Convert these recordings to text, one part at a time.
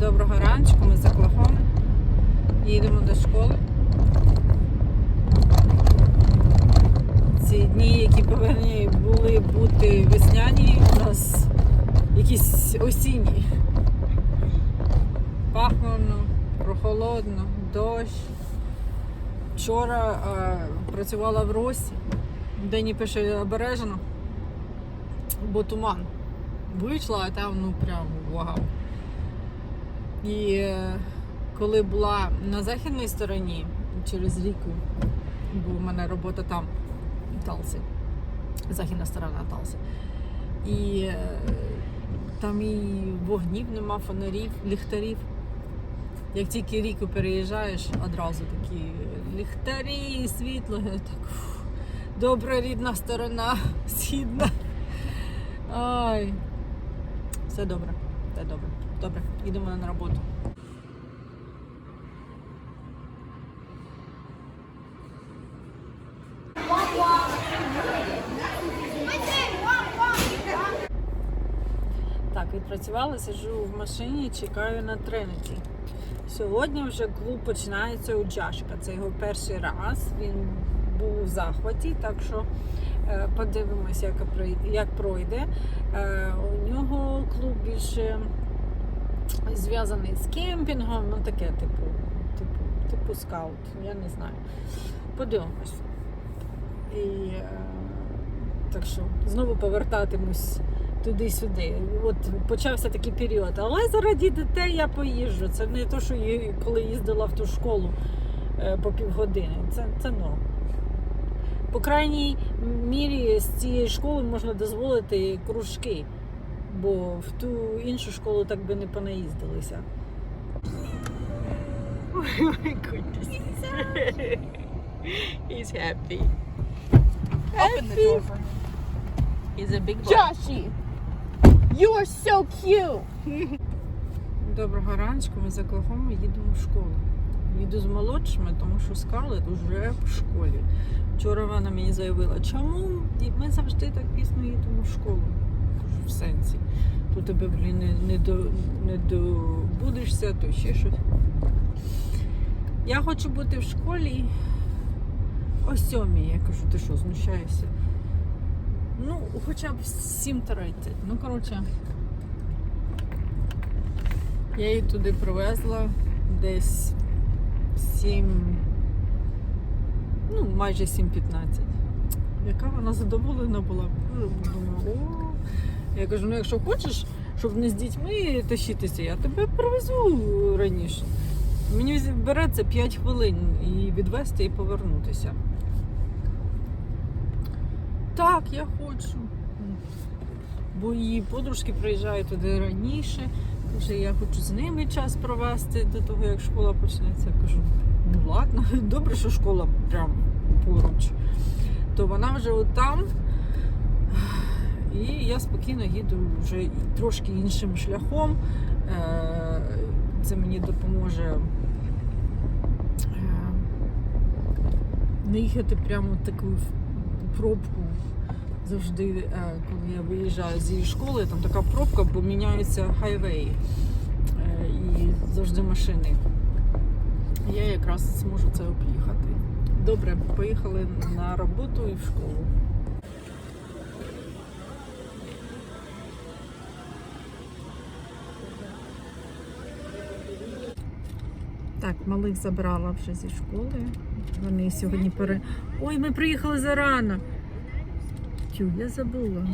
Доброго раночку, ми за Клахом. Їдемо до школи. Ці дні, які повинні були бути весняні, у нас якісь осінні. Пахмурно, прохолодно, дощ. Вчора е, працювала в Росі. Дені пише обережно, бо туман. Вийшла, а там ну прям вау. І е, коли була на західній стороні через ріку, бо в мене робота там, Талсі, західна сторона Талсі. І е, там і вогнів нема, фонарів, ліхтарів. Як тільки ріку переїжджаєш, одразу такі ліхтарі, світло. Я Так, добра рідна сторона, східна. Ай. Все добре, все добре. Добре, їдемо на роботу. Так, відпрацювала, сиджу в машині, чекаю на Тринity. Сьогодні вже клуб починається у Джашка. Це його перший раз. Він був у захваті, так що е, подивимося, як, пройде. Е, у нього клуб більше зв'язаний з кемпінгом, ну таке, типу, типу, типу скаут, я не знаю. Подивимось. І е, так що знову повертатимусь туди-сюди. От почався такий період. Але заради дітей я поїжджу. Це не те, що я коли їздила в ту школу е, по півгодини. Це, це норм. По крайній мірі з цієї школи можна дозволити кружки, бо в ту іншу школу так би не понаїздилися. He's happy. Open the door for him. He's a big boy. Joshy, you are so cute. Доброго раночку, ми за Клахом їдемо в школу. Їду з молодшими, тому що Скарлет вже в школі. Вчора вона мені заявила, чому ми завжди так пізно їдемо в школу. В сенсі. То тебе, блін, не, не, до, не добудешся, то ще щось. Я хочу бути в школі о сьомій. Я кажу, ти що, знущаєшся? Ну, хоча б 7.30. Ну, коротше. Я її туди привезла десь 7, ну, майже 7.15. Яка вона задоволена була. Думаю, о. Я кажу, ну якщо хочеш, щоб не з дітьми тащитися, я тебе привезу раніше. Мені береться 5 хвилин і відвезти і повернутися. Так, я хочу. Бо її подружки приїжджають туди раніше. Каже, я хочу з ними час провести до того, як школа почнеться. Я кажу, ну ладно, добре, що школа прям поруч. То вона вже отам. І я спокійно їду вже трошки іншим шляхом. Е, Це мені допоможе е, не їхати прямо таку пробку. Завжди, е, коли я виїжджаю з її школи, там така пробка, бо міняються хайвеї і завжди машини. Я якраз зможу це об'їхати. Добре, поїхали на роботу і в школу. Так, малих забрала вже зі школи. Вони сьогодні пере. Ой, ми приїхали зарано. Тю, я забула.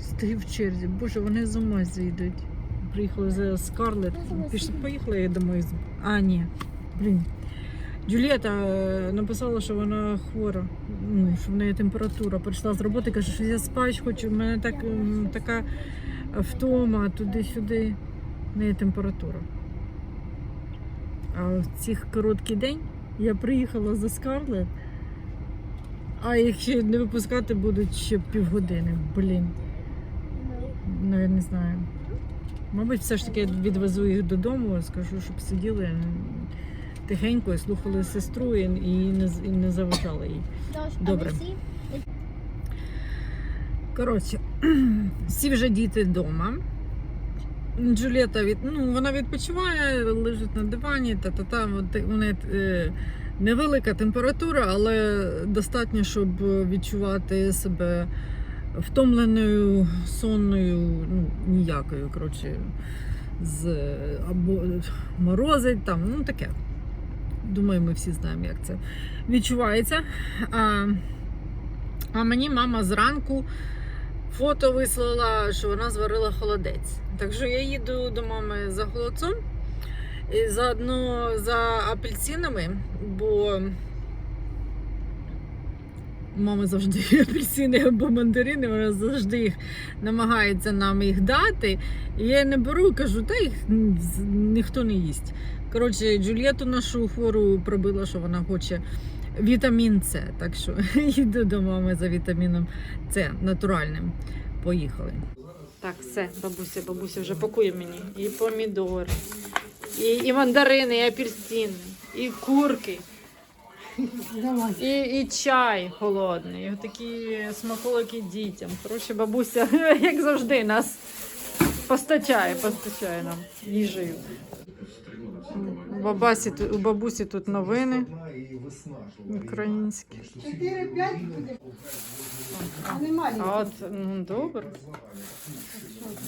Стою в черзі. Боже, вони з ума зійдуть. Приїхали за Скарлет. Пішли, поїхали, я думаю. з- А, ні. Блін. Джулієта е, написала, що вона хвора, ну, що в неї температура. Прийшла з роботи, каже, що я спати хочу, в мене так, така втома, туди-сюди. В неї температура. А в цих короткий день я приїхала за Скарлет, а їх ще не випускати будуть ще півгодини. Блін. Ну, я не знаю. Мабуть, все ж таки я відвезу їх додому, скажу, щоб сиділи тихенько і слухали сестру і, і, не, і не заважали їй. Добре. Коротше, всі вже діти вдома. Джулієта від, ну, вона відпочиває, лежить на дивані, та-та-та. У неї е, невелика температура, але достатньо, щоб відчувати себе втомленою, сонною, ну, ніякою. Коротше, з, або морозить там, ну таке. Думаю, ми всі знаємо, як це відчувається. А, а мені мама зранку фото вислала, що вона зварила холодець. Так що я їду до мами за холодцом і заодно за апельсинами, бо мама завжди апельсини або мандарини, вона завжди їх намагається нам їх дати. І я не беру, кажу, та їх ніхто не їсть. Коротше, Джульєту нашу хвору пробила, що вона хоче вітамін С. Так що їду до мами за вітаміном С натуральним. Поїхали. Так, все, бабуся, бабуся вже пакує мені. І помідори, і, і мандарини, і апельсини, і курки. І, і чай холодний, і такі смаколики дітям. Коротше, бабуся, як завжди, нас постачає, постачає нам їжею. У бабусі тут новини українські. 4-5 буде. А не маленький. А от, ну добре,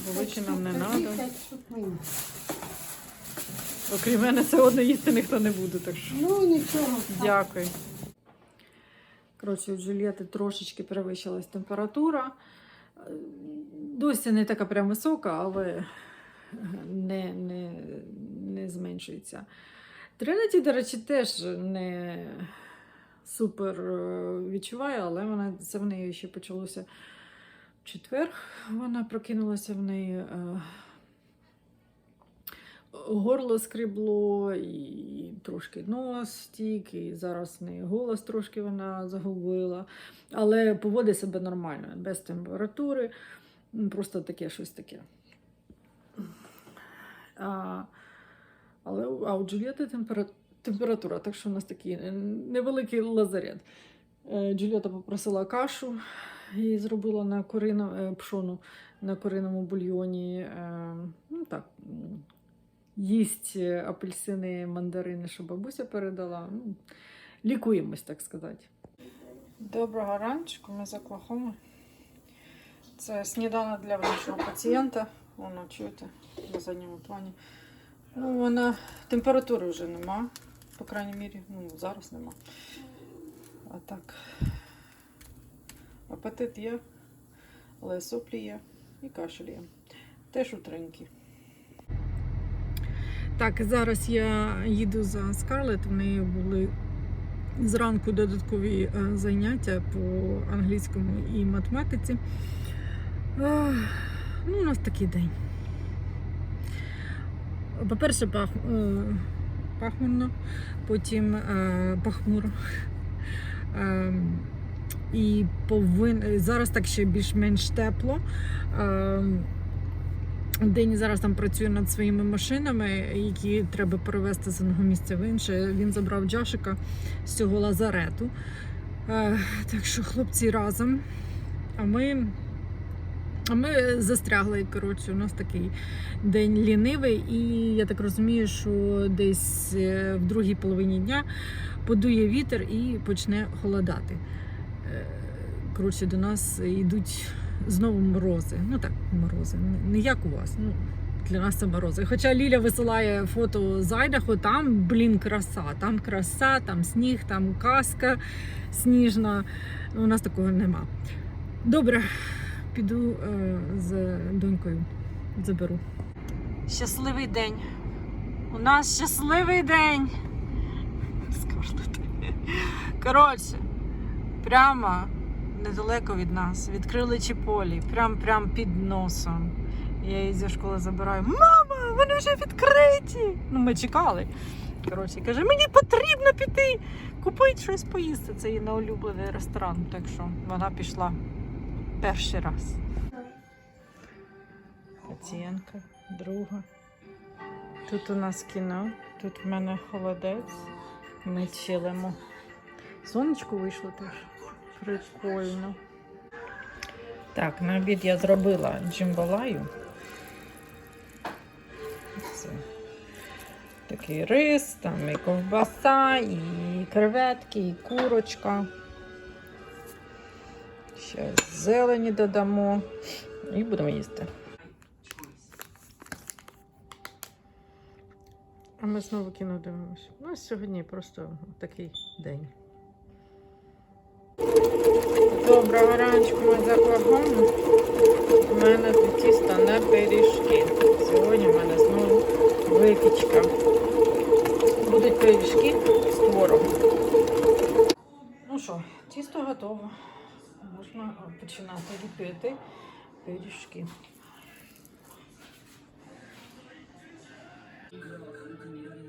великі нам не треба. 5 штук мені. Окрім мене, це одне їсти ніхто не буде, так що. Ну нічого. Дякую. Коротше, у Джульєти трошечки перевищилась температура. Досі не така прям висока, але не, не, не зменшується. Тринеті, до речі, теж не супер е, відчуває, але вона, це в неї ще почалося в четвер. Вона прокинулася в неї. е, горло скрибло, і трошки нос стік, і зараз в неї голос трошки вона загубила. Але поводить себе нормально, без температури, просто таке щось таке. А, але а у Джульєти температура, так що у нас такий невеликий лазарет. Е, Джульєта попросила кашу і зробила на курино, е, пшону на куриному бульйоні. Е, Ну так, їсть апельсини, мандарини, що бабуся передала. Ну, лікуємось, так сказати. Доброго раночку, ми з Оклахоми. Це сніданок для нашого пацієнта. Воно чуєте на задньому плані. Ну, вона температури вже нема, по крайній мірі, ну, зараз нема. А так, апетит є, але соплі є і кашель є. Теж утренькі. Так, зараз я їду за Скарлет. В неї були зранку додаткові е, заняття по англійському і математиці. Ну, у нас такий день. По-перше, пах, е, пахмурно, потім е, пахмуро. Е, і повин... зараз так ще більш-менш тепло. День зараз там працює над своїми машинами, які треба перевезти з одного місця в інше. Він забрав Джашика з цього лазарету. Так що хлопці разом. А ми, а ми застрягли. Коротше, у нас такий день лінивий, і я так розумію, що десь е, в другій половині дня подує вітер і почне холодати. Е, Коротше, до нас йдуть знову морози. Ну так, морози. Не- як у вас. Ну, для нас це морози. Хоча Ліля висилає фото з Айдахо, там, блін, краса. Там краса, там сніг, там казка сніжна. У нас такого нема. Добре, піду е, з донькою. Заберу. Щасливий день. У нас щасливий день. Скарлет. Коротше, прямо недалеко від нас відкрили чіполі, прям прям під носом. Я її зі школи забираю. Мама, вони вже відкриті. Ну, ми чекали. Коротше, каже, мені потрібно піти купити щось поїсти. Це її неулюблений ресторан. Так що вона пішла перший раз. Пацієнтка, друга. Тут у нас кіно, тут в мене холодець. Ми чилимо. Сонечко вийшло теж. Прикольно. Так, на обід я зробила джимбалаю. такий рис, там і ковбаса, і креветки, і курочка. Ще зелені додамо і будемо їсти. А ми знову кіно дивимося. Ну, сьогодні просто такий день. Доброго раночку, ми за вагоном. У мене тут тісто на пиріжки. Сьогодні в мене знову випічка. Будуть пиріжки з творогом. Ну що, тісто готово. Можна починати ліпити пиріжки.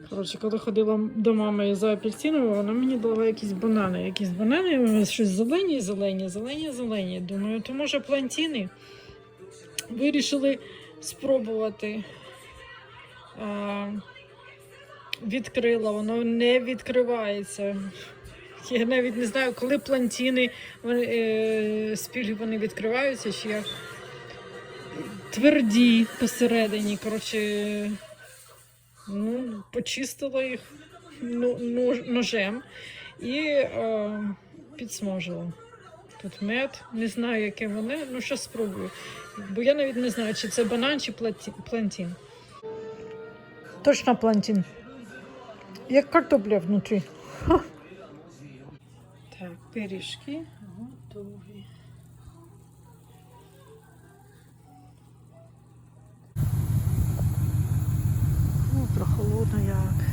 Коротше, коли ходила до мами за апельсиновою, вона мені дала якісь банани. Якісь банани, щось зелені, зелені, зелені, зелені. Думаю, то може плантіни. Вирішили спробувати. А, відкрила, воно не відкривається. Я навіть не знаю, коли плантіни е, спілі вони відкриваються, чи як тверді посередині. Коротше, ну, почистила їх ну, ножем і е, підсмажила. Тут мед, не знаю, яке вони, ну що спробую. Бо я навіть не знаю, чи це банан, чи плантін. Точно плантін. Як картопля внутрі. Пиріжки готові. О, прохолодно як.